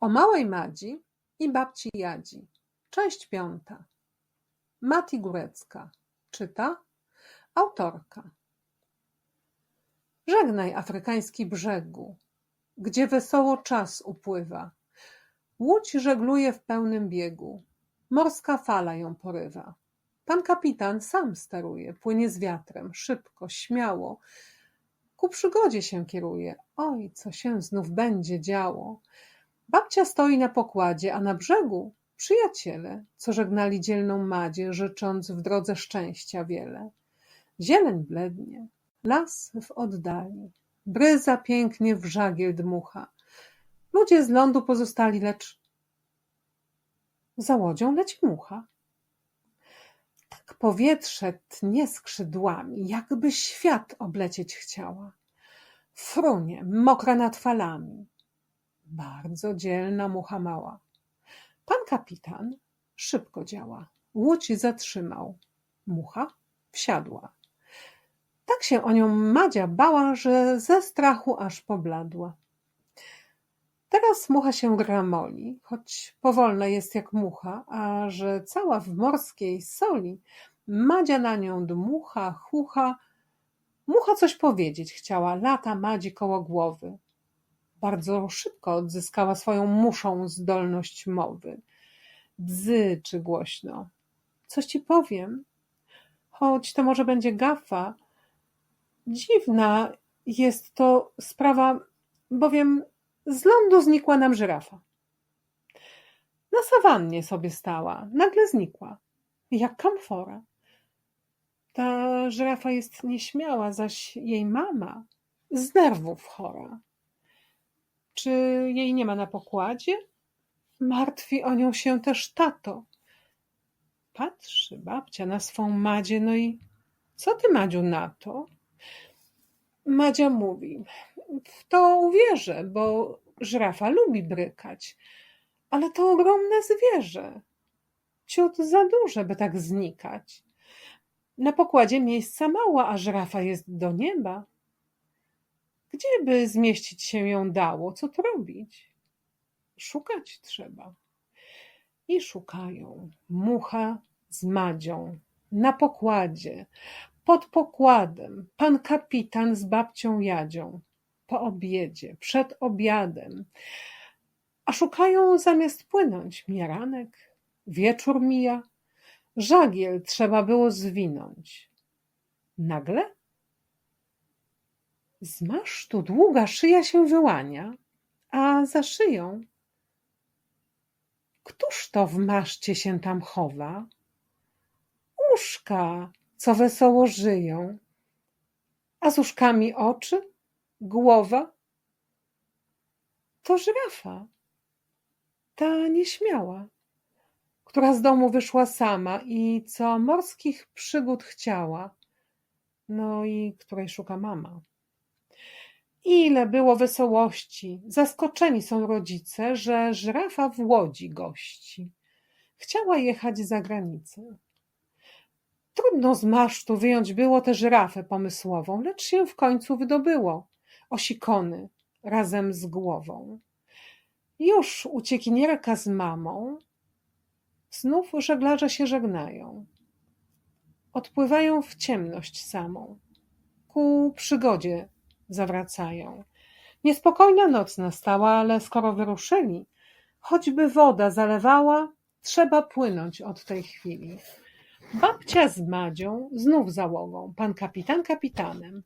O małej Madzi i babci Jadzi. Część piąta. Mati Górecka. Czyta autorka. Żegnaj afrykański brzegu, gdzie wesoło czas upływa. Łódź żegluje w pełnym biegu, morska fala ją porywa. Pan kapitan sam steruje, płynie z wiatrem, szybko, śmiało. Ku przygodzie się kieruje. Oj, co się znów będzie działo. Babcia stoi na pokładzie, a na brzegu przyjaciele, co żegnali dzielną Madzie, życząc w drodze szczęścia wiele. Zieleń blednie, las w oddali, bryza pięknie w żagiel dmucha. Ludzie z lądu pozostali, lecz za łodzią leci mucha. Tak powietrze tnie skrzydłami, jakby świat oblecieć chciała. Frunie, mokra nad falami. Bardzo dzielna mucha mała. Pan kapitan szybko działa. Łódź zatrzymał. Mucha wsiadła. Tak się o nią Madzia bała, że ze strachu aż pobladła. Teraz mucha się gramoli, choć powolna jest jak mucha, a że cała w morskiej soli, Madzia na nią dmucha, chucha. Mucha coś powiedzieć chciała, lata Madzi koło głowy. Bardzo szybko odzyskała swoją muszą zdolność mowy. Bzyczy głośno. Coś ci powiem, choć to może będzie gafa. Dziwna jest to sprawa, bowiem z lądu znikła nam żyrafa. Na sawannie sobie stała, nagle znikła, jak kamfora. Ta żyrafa jest nieśmiała, zaś jej mama z nerwów chora. Czy jej nie ma na pokładzie? Martwi o nią się też tato. Patrzy babcia na swą Madzie, no i co ty, Madziu, na to? Madzia mówi, w to uwierzę, bo żyrafa lubi brykać, ale to ogromne zwierzę. Ciut za duże, by tak znikać. Na pokładzie miejsca mało, a żyrafa jest do nieba. Gdzie by zmieścić się ją dało? Co to robić? Szukać trzeba. I szukają. Mucha z Madzią. Na pokładzie. Pod pokładem. Pan kapitan z babcią Jadzią. Po obiedzie. Przed obiadem. A szukają zamiast płynąć. Mija ranek. Wieczór mija. Żagiel trzeba było zwinąć. Nagle z masztu długa szyja się wyłania, a za szyją Któż to w maszcie się tam chowa? Uszka, co wesoło żyją, a z uszkami oczy, głowa. To żyrafa, ta nieśmiała, która z domu wyszła sama i co morskich przygód chciała, no i której szuka mama. Ile było wesołości! Zaskoczeni są rodzice, że żyrafa w łodzi gości. Chciała jechać za granicę. Trudno z masztu wyjąć było tę żyrafę pomysłową, lecz się w końcu wydobyło. Osikony razem z głową. Już uciekinierka z mamą. Znów żeglarze się żegnają. Odpływają w ciemność samą. Ku przygodzie zawracają. Niespokojna noc nastała, ale skoro wyruszyli, choćby woda zalewała, trzeba płynąć od tej chwili. Babcia z Madzią znów załogą, pan kapitan kapitanem.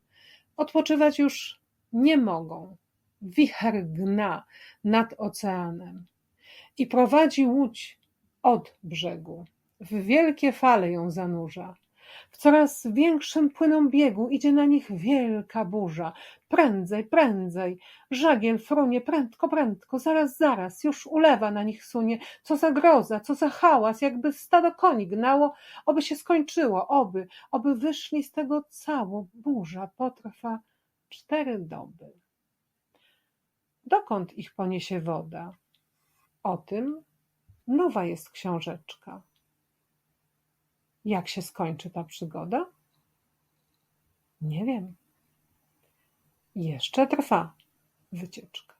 Odpoczywać już nie mogą. Wicher gna nad oceanem i prowadzi łódź od brzegu. W wielkie fale ją zanurza. W coraz większym płynom biegu idzie na nich wielka burza. Prędzej, prędzej, żagiel frunie, prędko, prędko, zaraz, zaraz, już ulewa na nich sunie. Co za groza, co za hałas, jakby stado koni gnało, oby się skończyło, oby, oby wyszli z tego cało. Burza potrwa cztery doby. Dokąd ich poniesie woda? O tym nowa jest książeczka. Jak się skończy ta przygoda? Nie wiem. Jeszcze trwa wycieczka.